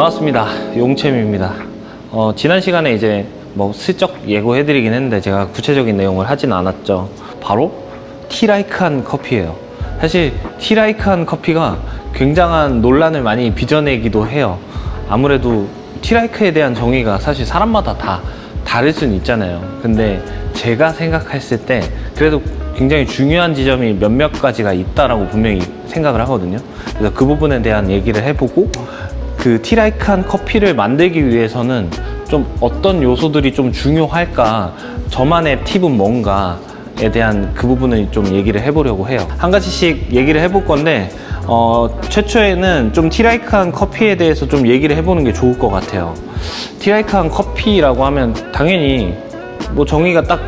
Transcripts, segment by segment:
반갑습니다. 용챔입니다. 어, 지난 시간에 이제 뭐 슬쩍 예고해드리긴 했는데 제가 구체적인 내용을 하진 않았죠. 바로 티라이크한 커피예요. 사실 티라이크한 커피가 굉장한 논란을 많이 빚어내기도 해요. 아무래도 티라이크에 대한 정의가 사실 사람마다 다 다를 수는 있잖아요. 근데 제가 생각했을 때 그래도 굉장히 중요한 지점이 몇몇 가지가 있다라고 분명히 생각을 하거든요. 그래서 그 부분에 대한 얘기를 해보고 그 티라이크한 커피를 만들기 위해서는 좀 어떤 요소들이 좀 중요할까 저만의 팁은 뭔가에 대한 그 부분을 좀 얘기를 해보려고 해요 한 가지씩 얘기를 해볼 건데 어, 최초에는 좀 티라이크한 커피에 대해서 좀 얘기를 해보는 게 좋을 것 같아요 티라이크한 커피라고 하면 당연히 뭐 정의가 딱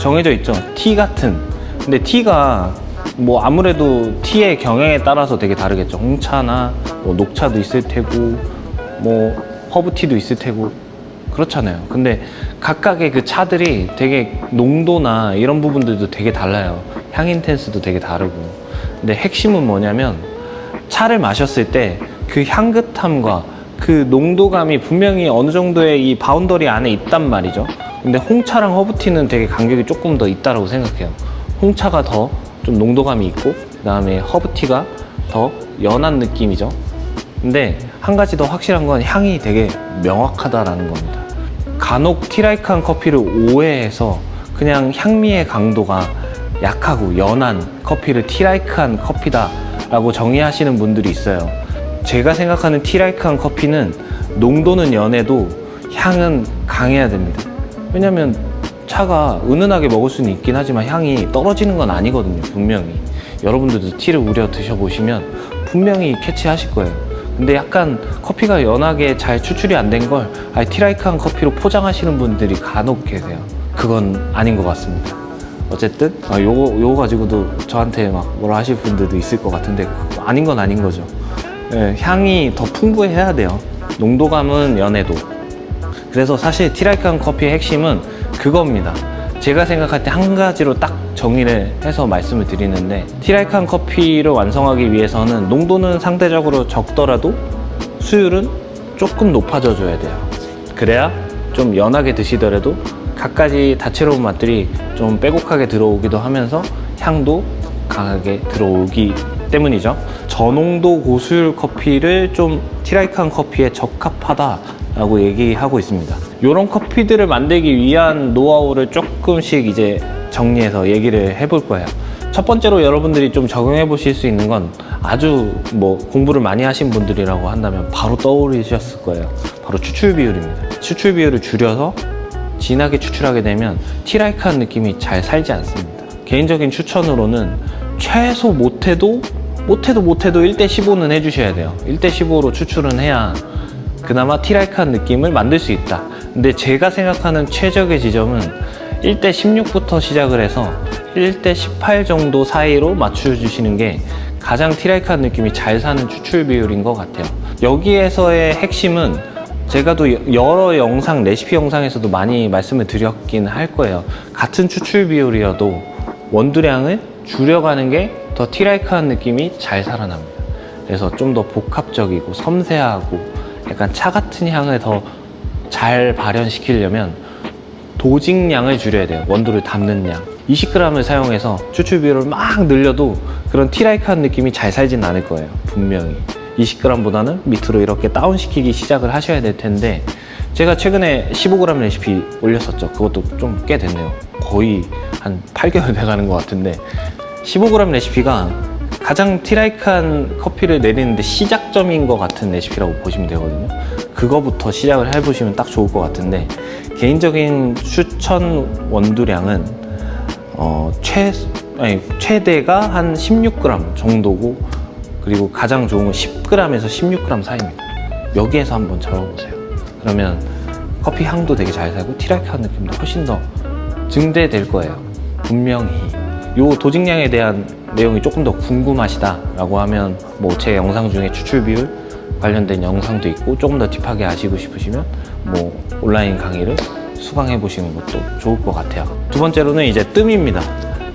정해져 있죠. 티 같은. 근데 티가 뭐 아무래도 티의 경향에 따라서 되게 다르겠죠. 홍차나 뭐 녹차도 있을 테고 뭐 허브티도 있을 테고 그렇잖아요. 근데 각각의 그 차들이 되게 농도나 이런 부분들도 되게 달라요. 향 인텐스도 되게 다르고. 근데 핵심은 뭐냐면 차를 마셨을 때 그 향긋함과 그 농도감이 분명히 어느 정도의 이 바운더리 안에 있단 말이죠. 근데 홍차랑 허브티는 되게 간격이 조금 더 있다라고 생각해요. 홍차가 더 좀 농도감이 있고, 그 다음에 허브티가 더 연한 느낌이죠. 근데 한 가지 더 확실한 건 향이 되게 명확하다라는 겁니다. 간혹 티라이크한 커피를 오해해서 그냥 향미의 강도가 약하고 연한 커피를 티라이크한 커피다 라고 정의하시는 분들이 있어요. 제가 생각하는 티라이크한 커피는 농도는 연해도 향은 강해야 됩니다. 왜냐면 차가 은은하게 먹을 수는 있긴 하지만 향이 떨어지는 건 아니거든요, 분명히. 여러분들도 티를 우려 드셔보시면 분명히 캐치하실 거예요. 근데 약간 커피가 연하게 잘 추출이 안 된 걸 아예 티라이크한 커피로 포장하시는 분들이 간혹 계세요. 그건 아닌 것 같습니다. 어쨌든 아, 요거 요거 가지고도 저한테 막 뭐라 하실 분들도 있을 것 같은데 아닌 건 아닌 거죠. 예, 향이 더 풍부해야 돼요. 농도감은 연해도. 그래서 사실 티라이크한 커피의 핵심은 그겁니다. 제가 생각할 때 한 가지로 딱 정의를 해서 말씀을 드리는데 티라이크한 커피를 완성하기 위해서는 농도는 상대적으로 적더라도 수율은 조금 높아져 줘야 돼요. 그래야 좀 연하게 드시더라도 갖가지 다채로운 맛들이 좀 빼곡하게 들어오기도 하면서 향도 강하게 들어오기 때문이죠. 저농도 고수율 커피를 좀 티라이크한 커피에 적합하다 라고 얘기하고 있습니다. 이런 커피들을 만들기 위한 노하우를 조금씩 이제 정리해서 얘기를 해볼 거예요. 첫 번째로 여러분들이 좀 적용해 보실 수 있는 건 아주 뭐 공부를 많이 하신 분들이라고 한다면 바로 떠오르셨을 거예요. 바로 추출 비율입니다. 추출 비율을 줄여서 진하게 추출하게 되면 티라이크한 느낌이 잘 살지 않습니다. 개인적인 추천으로는 최소 못해도 못해도 못해도 1대 15는 해주셔야 돼요. 1대 15로 추출은 해야 그나마 티라이크한 느낌을 만들 수 있다. 근데 제가 생각하는 최적의 지점은 1대 16부터 시작을 해서 1대 18 정도 사이로 맞춰주시는 게 가장 티라이크한 느낌이 잘 사는 추출 비율인 것 같아요. 여기에서의 핵심은 제가 또 여러 영상, 레시피 영상에서도 많이 말씀을 드렸긴 할 거예요. 같은 추출 비율이어도 원두량을 줄여가는 게 더 티라이크한 느낌이 잘 살아납니다. 그래서 좀 더 복합적이고 섬세하고 약간 차 같은 향을 더 잘 발현시키려면 도직량을 줄여야 돼요. 원두를 담는 양. 20g을 사용해서 추출 비율을 막 늘려도 그런 티라이크한 느낌이 잘 살진 않을 거예요. 분명히. 20g보다는 밑으로 이렇게 다운시키기 시작을 하셔야 될 텐데 제가 최근에 15g 레시피 올렸었죠. 그것도 좀 꽤 됐네요. 거의 한 8개월 돼가는 것 같은데 15g 레시피가 가장 티라이크한 커피를 내리는데 시작점인 것 같은 레시피라고 보시면 되거든요. 그거부터 시작을 해보시면 딱 좋을 것 같은데 개인적인 추천 원두량은 어, 최 아니, 최대가 한 16g 정도고 그리고 가장 좋은 건 10g에서 16g 사이입니다. 여기에서 한번 잡아보세요. 그러면 커피 향도 되게 잘 살고 티라이크한 느낌도 훨씬 더 증대될 거예요. 분명히. 요 도직량에 대한 내용이 조금 더 궁금하시다라고 하면 뭐 제 영상 중에 추출 비율 관련된 영상도 있고 조금 더 딥하게 아시고 싶으시면 뭐 온라인 강의를 수강해 보시는 것도 좋을 것 같아요. 두 번째로는 이제 뜸입니다.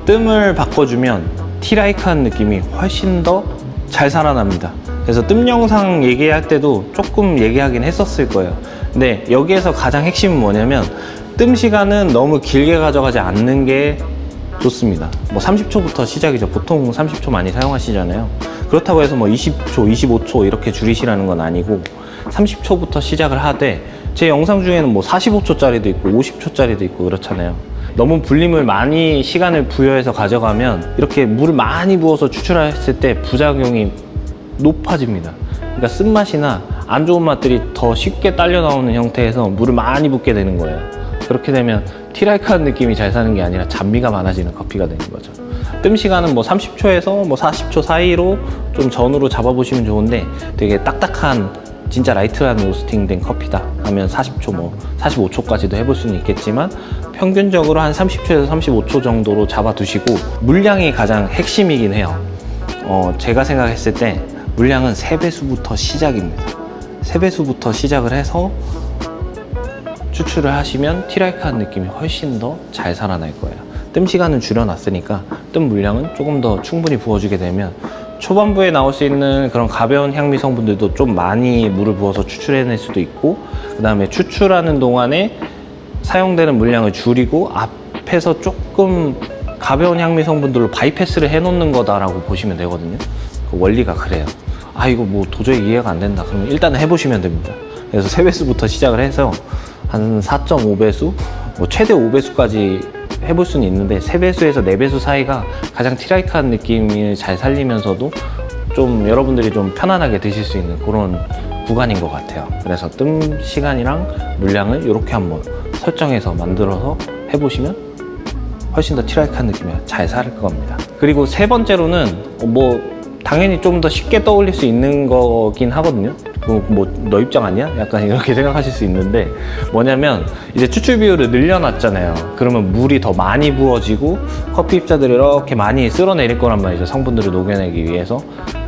뜸을 바꿔주면 티라이크한 느낌이 훨씬 더 잘 살아납니다. 그래서 뜸 영상 얘기할 때도 조금 얘기하긴 했었을 거예요. 근데 여기에서 가장 핵심은 뭐냐면 뜸 시간은 너무 길게 가져가지 않는 게 좋습니다. 뭐 30초부터 시작이죠. 보통 30초 많이 사용하시잖아요. 그렇다고 해서 뭐 20초, 25초 이렇게 줄이시라는 건 아니고 30초부터 시작을 하되 제 영상 중에는 뭐 45초짜리도 있고 50초짜리도 있고 그렇잖아요. 너무 불림을 많이 시간을 부여해서 가져가면 이렇게 물을 많이 부어서 추출했을 때 부작용이 높아집니다. 그러니까 쓴맛이나 안 좋은 맛들이 더 쉽게 딸려 나오는 형태에서 물을 많이 붓게 되는 거예요. 그렇게 되면 티라이크한 느낌이 잘 사는 게 아니라 잔미가 많아지는 커피가 되는 거죠. 뜸 시간은 뭐 30초에서 뭐 40초 사이로 좀 전후로 잡아보시면 좋은데 되게 딱딱한 진짜 라이트한 로스팅 된 커피다 하면 40초 뭐 45초까지도 해볼 수는 있겠지만 평균적으로 한 30초에서 35초 정도로 잡아두시고 물량이 가장 핵심이긴 해요. 어, 제가 생각했을 때 물량은 3배수부터 시작입니다. 3배수부터 시작을 해서 추출을 하시면 티라이크한 느낌이 훨씬 더 잘 살아날 거예요. 뜸 시간은 줄여놨으니까 뜸 물량은 조금 더 충분히 부어주게 되면 초반부에 나올 수 있는 그런 가벼운 향미 성분들도 좀 많이 물을 부어서 추출해낼 수도 있고 그 다음에 추출하는 동안에 사용되는 물량을 줄이고 앞에서 조금 가벼운 향미 성분들로 바이패스를 해놓는 거다라고 보시면 되거든요. 그 원리가 그래요. 아 이거 뭐 도저히 이해가 안 된다. 그러면 일단 해보시면 됩니다. 그래서 3배수부터 시작을 해서 한 4.5배수, 뭐 최대 5배수까지 해볼 수는 있는데 3배수에서 4배수 사이가 가장 티라이크한 느낌을 잘 살리면서도 좀 여러분들이 좀 편안하게 드실 수 있는 그런 구간인 것 같아요. 그래서 뜸 시간이랑 물량을 이렇게 한번 설정해서 만들어서 해보시면 훨씬 더 티라이크한 느낌이 잘살 겁니다. 그리고 세 번째로는 뭐 당연히 좀 더 쉽게 떠올릴 수 있는 거긴 하거든요. 뭐너 입장 아니야? 약간 이렇게 생각하실 수 있는데 뭐냐면 이제 추출 비율을 늘려놨잖아요. 그러면 물이 더 많이 부어지고 커피 입자들이 이렇게 많이 쓸어내릴 거란 말이죠. 성분들을 녹여내기 위해서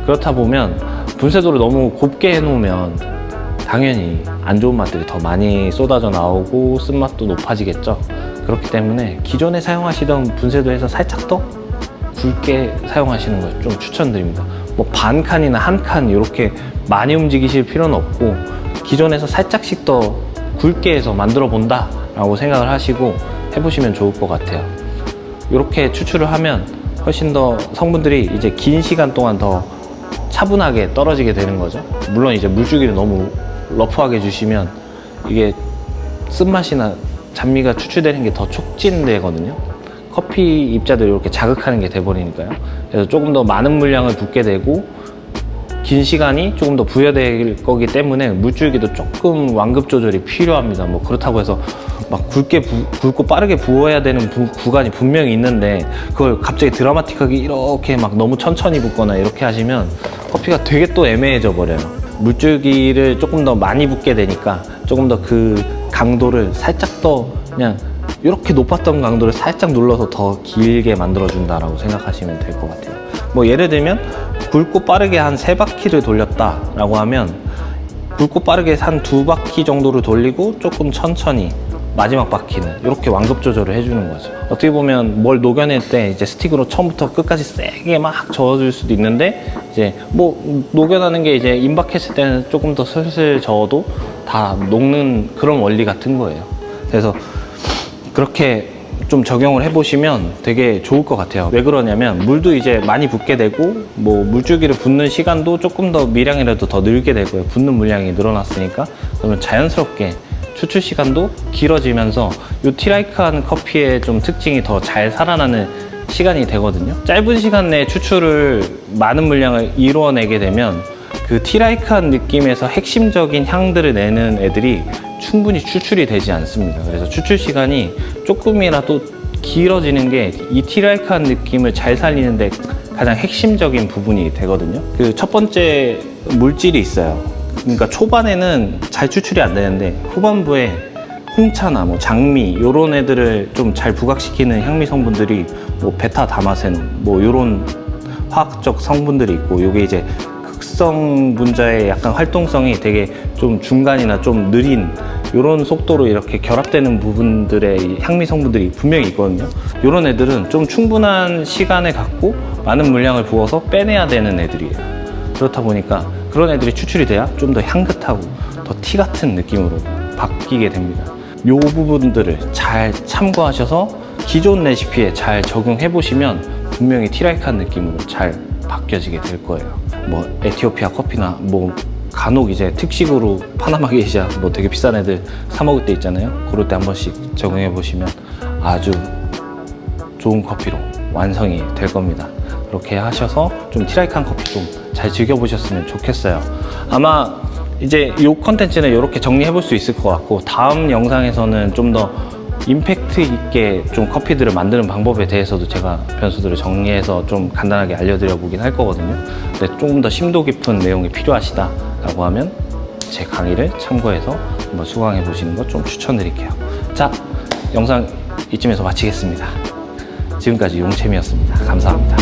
그렇다 보면 분쇄도를 너무 곱게 해놓으면 당연히 안 좋은 맛들이 더 많이 쏟아져 나오고 쓴맛도 높아지겠죠. 그렇기 때문에 기존에 사용하시던 분쇄도에서 살짝 더 굵게 사용하시는 걸 좀 추천드립니다. 뭐 반 칸이나 한 칸 이렇게 많이 움직이실 필요는 없고 기존에서 살짝씩 더 굵게 해서 만들어 본다 라고 생각을 하시고 해보시면 좋을 것 같아요. 이렇게 추출을 하면 훨씬 더 성분들이 이제 긴 시간 동안 더 차분하게 떨어지게 되는 거죠. 물론 이제 물주기를 너무 러프하게 주시면 이게 쓴맛이나 잔미가 추출되는 게 더 촉진되거든요. 커피 입자들을 이렇게 자극하는 게 돼버리니까요. 그래서 조금 더 많은 물량을 붓게 되고 긴 시간이 조금 더 부여될 거기 때문에 물줄기도 조금 완급 조절이 필요합니다. 뭐 그렇다고 해서 막 굵게 부, 굵고 빠르게 부어야 되는 부- 구간이 분명히 있는데 그걸 갑자기 드라마틱하게 이렇게 막 너무 천천히 붓거나 이렇게 하시면 커피가 되게 또 애매해져 버려요. 물줄기를 조금 더 많이 붓게 되니까 조금 더 그 강도를 살짝 더 그냥 이렇게 높았던 강도를 살짝 눌러서 더 길게 만들어준다라고 생각하시면 될 것 같아요. 뭐 예를 들면 굵고 빠르게 한 세 바퀴를 돌렸다라고 하면 굵고 빠르게 한 두 바퀴 정도를 돌리고 조금 천천히 마지막 바퀴는 이렇게 완급 조절을 해주는 거죠. 어떻게 보면 뭘 녹여낼 때 이제 스틱으로 처음부터 끝까지 세게 막 저어줄 수도 있는데 이제 뭐 녹여나는 게 이제 임박했을 때는 조금 더 슬슬 저어도 다 녹는 그런 원리 같은 거예요. 그래서 그렇게 좀 적용을 해보시면 되게 좋을 것 같아요. 왜 그러냐면 물도 이제 많이 붓게 되고 뭐 물줄기를 붓는 시간도 조금 더 미량이라도 더 늘게 되고요. 붓는 물량이 늘어났으니까 그러면 자연스럽게 추출 시간도 길어지면서 이 티라이크한 커피의 좀 특징이 더 잘 살아나는 시간이 되거든요. 짧은 시간 내에 추출을 많은 물량을 이루어내게 되면 그 티라이크한 느낌에서 핵심적인 향들을 내는 애들이 충분히 추출이 되지 않습니다. 그래서 추출 시간이 조금이라도 길어지는 게 이 티라이크한 느낌을 잘 살리는데 가장 핵심적인 부분이 되거든요. 그 첫 번째 물질이 있어요. 그러니까 초반에는 잘 추출이 안 되는데 후반부에 홍차나 뭐 장미 요런 애들을 좀 잘 부각시키는 향미 성분들이 뭐 베타 다마센 뭐 요런 화학적 성분들이 있고 요게 이제 극성 분자의 약간 활동성이 되게 좀 중간이나 좀 느린 이런 속도로 이렇게 결합되는 부분들의 이 향미 성분들이 분명히 있거든요. 이런 애들은 좀 충분한 시간을 갖고 많은 물량을 부어서 빼내야 되는 애들이에요. 그렇다 보니까 그런 애들이 추출이 돼야 좀 더 향긋하고 더 티 같은 느낌으로 바뀌게 됩니다. 요 부분들을 잘 참고하셔서 기존 레시피에 잘 적용해 보시면 분명히 티라이크한 느낌으로 잘 바뀌어지게 될 거예요. 뭐 에티오피아 커피나 뭐 간혹 이제 특식으로 파나마 게이샤 뭐 되게 비싼 애들 사 먹을 때 있잖아요. 그럴 때 한 번씩 적용해 보시면 아주 좋은 커피로 완성이 될 겁니다. 그렇게 하셔서 좀 티라이크한 커피 좀 잘 즐겨보셨으면 좋겠어요. 아마 이제 이 컨텐츠는 이렇게 정리해 볼 수 있을 것 같고 다음 영상에서는 좀더 임팩트 있게 좀 커피들을 만드는 방법에 대해서도 제가 변수들을 정리해서 좀 간단하게 알려드려 보긴 할 거거든요. 근데 조금 더 심도 깊은 내용이 필요하시다라고 하면 제 강의를 참고해서 한번 수강해 보시는 거좀 추천드릴게요. 자, 영상 이쯤에서 마치겠습니다. 지금까지 용채미였습니다. 감사합니다.